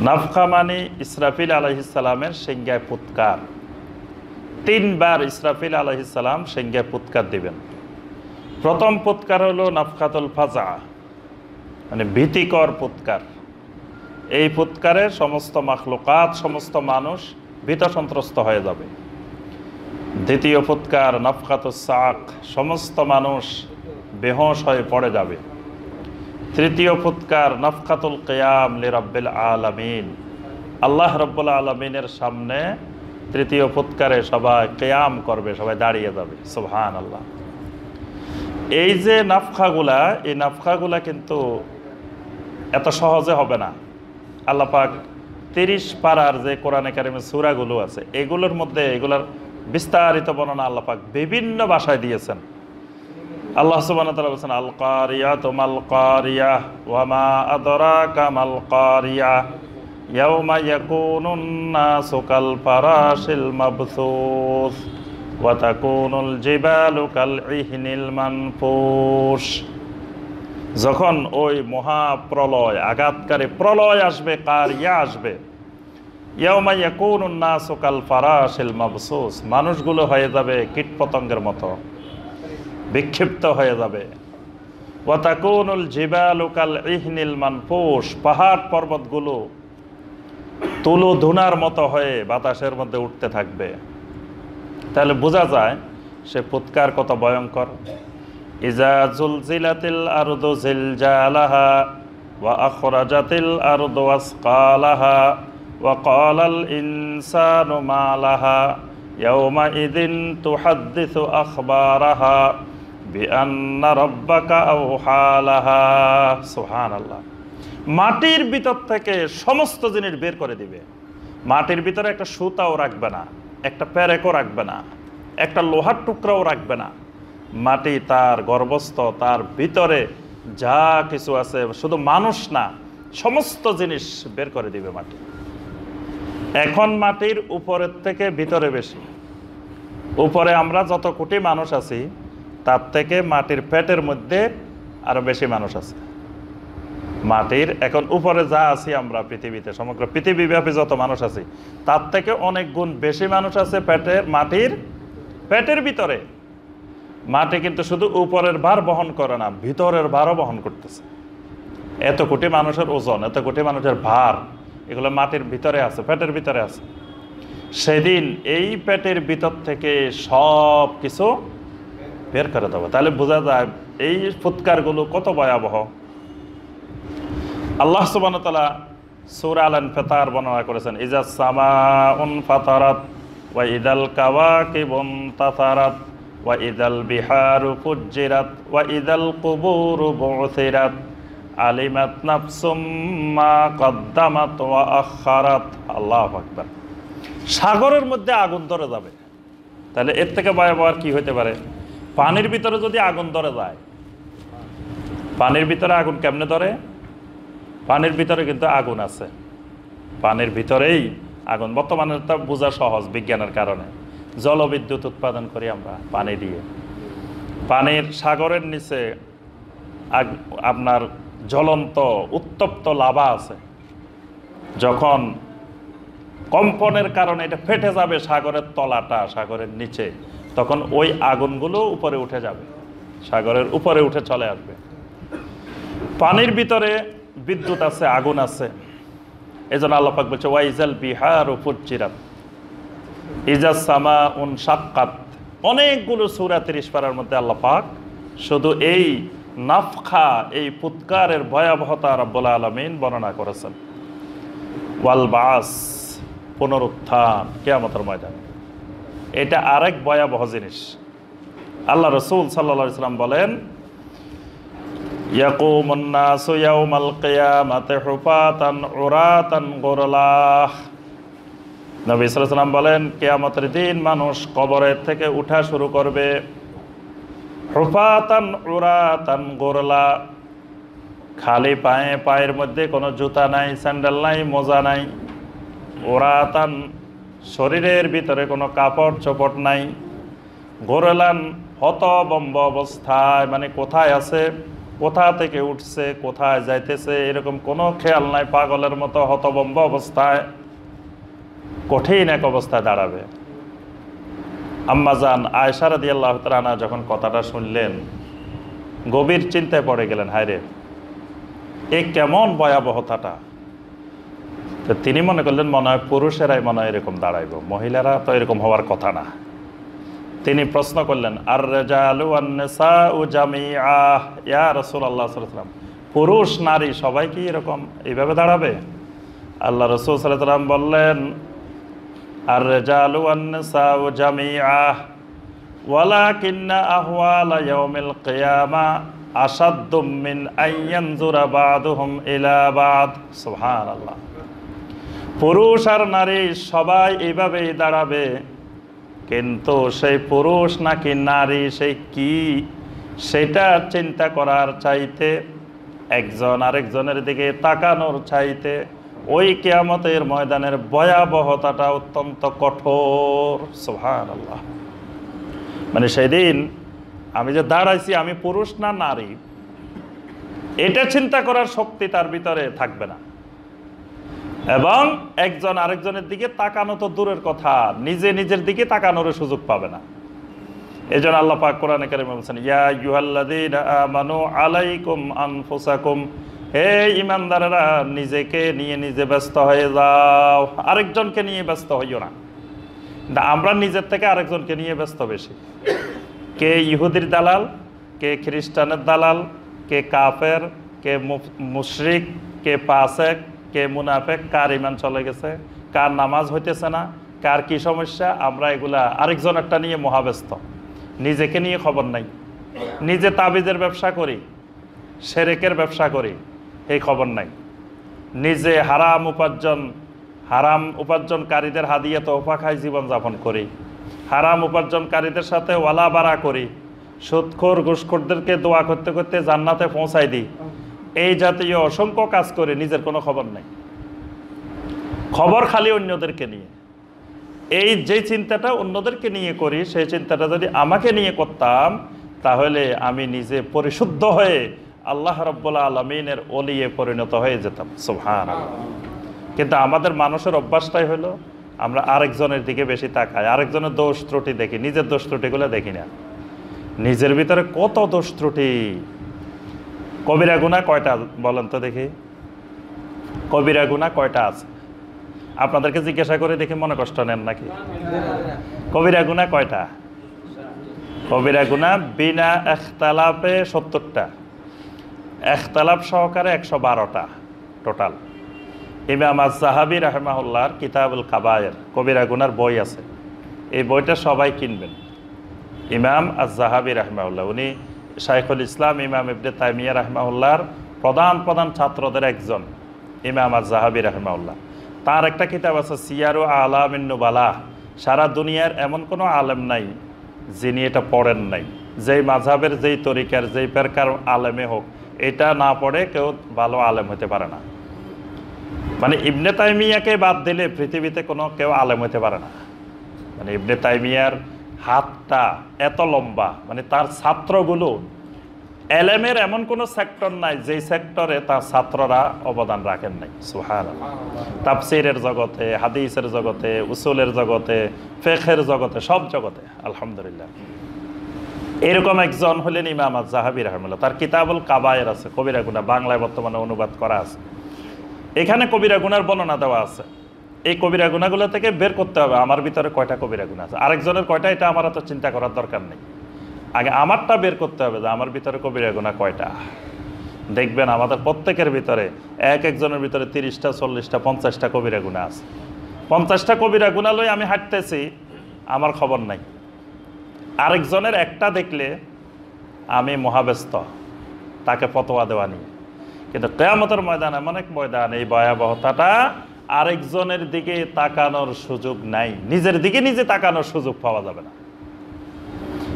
নাফখা মানে ইসরাফিল আলহিসাল্লামের সেঙ্গায় পুৎকার। তিনবার ইসরাফিল আলহিসাল্লাম সেঙ্গায় পুৎকার দিবেন। প্রথম পুৎকার হলো নাফকাতুল ফাজা মানে ভীতিকর পুৎকার। এই পুৎকারে সমস্ত মাখলুকাত, সমস্ত মানুষ ভীত সন্ত্রস্ত হয়ে যাবে। দ্বিতীয় ফুৎকার নফকাতুস সাক, সমস্ত মানুষ বেহোশ হয়ে পড়ে যাবে। তৃতীয় ফুৎকার নফকাতুল কেয়াম লিরাব্বিল আলামিন। আল্লাহ রব্বুল আলমিনের সামনে তৃতীয় ফুৎকারে সবাই কেয়াম করবে, সবাই দাঁড়িয়ে যাবে। সুবহান আল্লাহ এই যে নাফখাগুলা, এই নাফখাগুলা কিন্তু এত সহজে হবে না। আল্লাহ পাক তিরিশ পাড়ার যে কোরআনে কারিমের সুরাগুলো আছে, এগুলোর মধ্যে, এগুলার বিস্তারিত বর্ণনা আল্লাহ পাক বিভিন্ন ভাষায় দিয়েছেন। আল্লাহ বলেছেন আল কারিয়া তুমাল কারিয়া ওয়া মা আদরাকা মাল কারিয়া ইয়াউমা ইয়াকুনুন নাসু কাল কাল যখন ওই মহাপ্রলয়, আঘাতকারী প্রলয় আসবে কার ইয়া আসবে ইয়াউমাইয়া কোন নাসকাল ফারাশিল মাবসুস, মানুষগুলো হয়ে যাবে কীটপতঙ্গের মতো। বিক্ষিপ্ত হয়ে যাবে। ওয়াতাকুনুল জিবালুকাল ইহনিল মানফুস পাহাড় পর্বতগুলো তুলো ধুনার মতো হয়ে বাতাসের মধ্যে উঠতে থাকবে। তাহলে বোঝা যায়, সে ফুৎকার কত ভয়ঙ্কর। ইজা জুলজিলাতিল আরদু জিলজালাহা ওয়া আখরাজাতিল আরদু আসকালাহা ওয়া ক্বালাল ইনসানু মা লাহা ইয়াওমা ইদিন তুহাদ্দিসু আখবারাহা। মাটির ভিতর থেকে সমস্ত জিনিস বের করে দিবে। মাটির ভিতরে একটা সুতাও রাখবে না, একটা প্যারেকও রাখবে না, একটা লোহার টুকরাও রাখবে না। মাটি তার গর্ভস্থ, তার ভিতরে যা কিছু আছে, শুধু মানুষ না, সমস্ত জিনিস বের করে দিবে মাটি। এখন মাটির উপরের থেকে ভিতরে বেশি। উপরে আমরা যত কোটি মানুষ আছি তার থেকে মাটির পেটের মধ্যে আরও বেশি মানুষ আছে। মাটির এখন উপরে যা আছি আমরা পৃথিবীতে, সমগ্র পৃথিবীব্যাপী যত মানুষ আছি, তার থেকে অনেক গুণ বেশি মানুষ আছে পেটের মাটির পেটের ভিতরে। মাটি কিন্তু শুধু উপরের ভার বহন করে না, ভিতরের ভারও বহন করতেছে। এত কোটি মানুষের ওজন, এত কোটি মানুষের ভার, এগুলো মাটির ভিতরে আছে পেটের ভিতরে আছে। সেদিন এই পেটের ভিতর থেকে সব কিছু বের করে দেবো। তাহলে বোঝা যায় এই ফুৎকারগুলো কত ভয়াবহ। আল্লাহ সুবান তালা সুর আলান ফেতার বর্ণনা করেছেন, ইজা সামা উন ফাতারাত ওয়া ইদাল কাওয়া কিবন তাতারাত ওয়া ইদাল বিহারু ফুজ্জিরাত ওয়া ইদাল কুবুরু বুথিরাত। আলিমাত নাফসুম মা কদ্দামাত ওয়া আখারাত আল্লাহু আকবার। সাগরের মধ্যে আগুন ধরে যাবে। তাহলে এর থেকে ভয়াবহ আর কি হতে পারে? পানির ভিতরে যদি আগুন ধরে যায়, পানির ভিতরে আগুন কেমনে ধরে? পানির ভিতরে কিন্তু আগুন আছে। পানির ভিতরেই আগুন। বর্তমানে তা বোঝা সহজ বিজ্ঞানের কারণে। জলবিদ্যুৎ উৎপাদন করি আমরা পানি দিয়ে। পানির সাগরের নিচে আপনার জ্বলন্ত, উত্তপ্ত লাভা আছে। যখন কম্পনের কারণে এটা ফেটে যাবে সাগরের তলাটা, সাগরের নিচে তখন ওই আগুনগুলো উপরে উঠে যাবে, সাগরের উপরে উঠে চলে আসবে। পানির ভিতরে বিদ্যুৎ আছে, আগুন আছে। এই জন্য আল্লাপাক বলছে, ওয়াইজাল বিহার ফুচিরাত ইজাজ সামা উন সাক্কাত অনেকগুলো সুরা তিরিশ পারার মধ্যে আল্লাহ পাক শুধু এই নাফখা, এই ফুৎকারের ভয়াবহতা রব্বুল আলমিন বর্ণনা করেছেন। ওয়াল বাস পুনরুত্থান, কেয়ামতের ময়দানে। এটা আরেক ভয়াবহ জিনিস। আল্লাহ রসুল সাল্লা সাল্লাম বলেন নবী সাল্লাম বলেন, কেয়ামতের দিন মানুষ কবরের থেকে উঠা শুরু করবে। হুফাতান উরাতান গোরলা, খালি পায়ে, পায়ের মধ্যে কোনো জুতা নাই, স্যান্ডেল নাই, মোজা নাই। ওরাতান শরীরের ভিতরে কোনো কাপড় চোপট নাই। গোরলান হতবম্ব অবস্থায় মানে কোথায় আছে, কোথা থেকে উঠছে, কোথায় যাইতেছে, এরকম কোনো খেয়াল নাই, পাগলের মতো হতবম্ব অবস্থায়, কঠিন এক অবস্থায় দাঁড়াবে। আম্মাজান আয়সা রাদি আল্লাহ তালা যখন কথাটা শুনলেন, গভীর চিন্তায় পড়ে গেলেন, হায়রে, এ কেমন ভয়াবহতাটা? তো তিনি মনে করলেন, মনে হয় পুরুষেরাই মনে হয় এরকম দাঁড়াইব, মহিলারা তো এরকম হওয়ার কথা না। তিনি প্রশ্ন করলেন আর রেজালু জামিআহ ইয়া সাল্লাল্লাহু আলাইহি পুরুষ, নারী সবাই কি এরকম এইভাবে দাঁড়াবে? আল্লাহ রসুল ওয়াসাল্লাম বললেন আর রেজালু আইয়ানজুরা বাদুহুম ইলা বাদ। সুবহানাল্লাহ। পুরুষ আর নারী সবাই এইভাবেই দাঁড়াবে। কিন্তু সেই পুরুষ নাকি নারী, সেই কি? সেটা চিন্তা করার চাইতে, একজন আরেকজনের দিকে তাকানোর চাইতে ওই কেয়ামতের ময়দানের ভয়াবহতাটা অত্যন্ত কঠোর। সোহান আল্লাহ মানে সেদিন আমি যে দাঁড়াইছি, আমি পুরুষ না নারী, এটা চিন্তা করার শক্তি তার ভিতরে থাকবে না। এবং একজন আরেকজনের দিকে তাকানো তো দূরের কথা, নিজে নিজের দিকে তাকানোর সুযোগ পাবে না। এই জন্য আল্লাহ পাক কোরআনে কারিমে বলছেন, ইয়া ইউহাল্লাযীনা আমানু আলাইকুম আনফুসাকুম, হে ইমানদারেরা নিজেকে নিয়ে নিজে ব্যস্ত হয়ে যাও। আরেকজনকে নিয়ে ব্যস্ত হইও না। আমরা নিজের থেকে আরেকজনকে নিয়ে ব্যস্ত বেশি। কে ইহুদির দালাল, কে খ্রিস্টানের দালাল, কে কাফের, কে মুশরিক, কে পাসেক কে মুনাফেক, কার ইমান চলে গেছে, কার নামাজ হইতেছে না, কার কি সমস্যা, আমরা এগুলা আরেকজন একটা নিয়ে মহাব্যস্ত। নিজেকে নিয়ে খবর নাই। নিজে তাবিজের ব্যবসা করি, সেরেকের ব্যবসা করি, এই খবর নাই। নিজে হারাম উপার্জন, হারাম উপার্জনকারীদের হাদিয়ে তোফা খাই, জীবনযাপন করি। হারাম উপার্জনকারীদের সাথে ওয়ালা বাড়া করি। সুৎখোর ঘুষখোরদেরকে দোয়া করতে করতে জান্নাতে পৌঁছাই দিই। এই জাতীয় অসংখ্য কাজ করে নিজের কোনো খবর নেই। খবর খালি অন্যদেরকে নিয়ে। এই যে চিন্তাটা অন্যদেরকে নিয়ে করি, সেই চিন্তাটা যদি আমাকে নিয়ে করতাম, তাহলে আমি নিজে পরিশুদ্ধ হয়ে আল্লাহ রব্বুল্লা আলমিনের অলিয়ে পরিণত হয়ে যেতাম। সুহান কিন্তু আমাদের মানুষের অভ্যাসটাই হলো, আমরা আরেকজনের দিকে বেশি তাকাই। আরেকজনের দোষ ত্রুটি দেখি, নিজের দোষ ত্রুটিগুলো দেখি না। নিজের ভিতরে কত দোষ ত্রুটি? কবিরা গুণা কয়টা বলেন তো দেখি। কবিরা গুণা কয়টা আছে? আপনাদেরকে জিজ্ঞাসা করে দেখি মনে কষ্ট নেন নাকি? কবিরা গুণা কয়টা? কবিরা গুণা বিনা এখতালাপে সত্তরটা। এখতালাপ সহকারে একশো বারোটা টোটাল। ইমাম আজ জাহাবি রাহমাহুল্লাহর কিতাবুল কাবায়ের কবিরা গুনার বই আছে। এই বইটা সবাই কিনবেন। ইমাম আজ জাহাবি রাহমাউল্লাহ উনি শাইখুল ইসলাম, ইমাম ইবনে তাইমিয়া রাহমাউল্লাহর প্রধান প্রধান ছাত্রদের একজন, ইমাম আজ জাহাবি রাহমাউল্লাহ তার একটা কিতাব আছে, সিয়ারু আলামিনুবালা সারা দুনিয়ার এমন কোনো আলেম নাই যিনি এটা পড়েন নাই। যেই মাঝাবের যেই তরিকার, যেই পেরকার আলেমে হোক, এটা না পড়ে কেউ ভালো আলেম হতে পারে না। মানে ইবনে তাইমিয়াকে বাদ দিলে পৃথিবীতে কোনো কেউ আলেম হতে পারে না। মানে ইবনে তাইমিয়ার হাতটা এত লম্বা মানে তার ছাত্রগুলো, এলেমের এমন কোনো সেক্টর নাই যেই সেক্টরে তার ছাত্ররা অবদান রাখেন নাই। সুহার তাফসিরের জগতে, হাদিসের জগতে, উসুলের জগতে ফেখের জগতে, সব জগতে, আলহামদুলিল্লাহ। এরকম একজন হলেন ইমাম জাহাবি রহমুল্লাহ তার কিতাবুল কাবায়ের আছে, কবিরা গুণা বাংলায় বর্তমানে অনুবাদ করা আছে। এখানে কবিরা গুনার বর্ণনা দেওয়া আছে। এই কবিরা গুণাগুলো থেকে বের করতে হবে। আমার ভিতরে কয়টা কবিরা গুণা আছে? আরেকজনের কয়টা, এটা আমার তো চিন্তা করার দরকার নেই। আগে আমারটা বের করতে হবে যে আমার ভিতরে কবিরা গুণা কয়টা। দেখবেন আমাদের প্রত্যেকের ভিতরে এক একজনের ভিতরে তিরিশটা, চল্লিশটা, পঞ্চাশটা কবিরা গুণা আছে। পঞ্চাশটা কবিরা গুণা লই আমি হাঁটতেছি, আমার খবর নাই। আরেকজনের একটা দেখলে আমি মহাব্যস্ত, তাকে ফতোয়া দেওয়া নিয়ে কিন্তু কেয়ামতের ময়দান এমন এক ময়দান, এই ভয়াবহতাটা আরেকজনের দিকে তাকানোর সুযোগ নাই। নিজের দিকে নিজে তাকানোর সুযোগ পাওয়া যাবে না।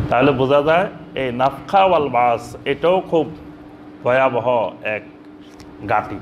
তাহলে বোঝা যায় এই নাফখাওয়াল বাস এটাও খুব ভয়াবহ এক গাটি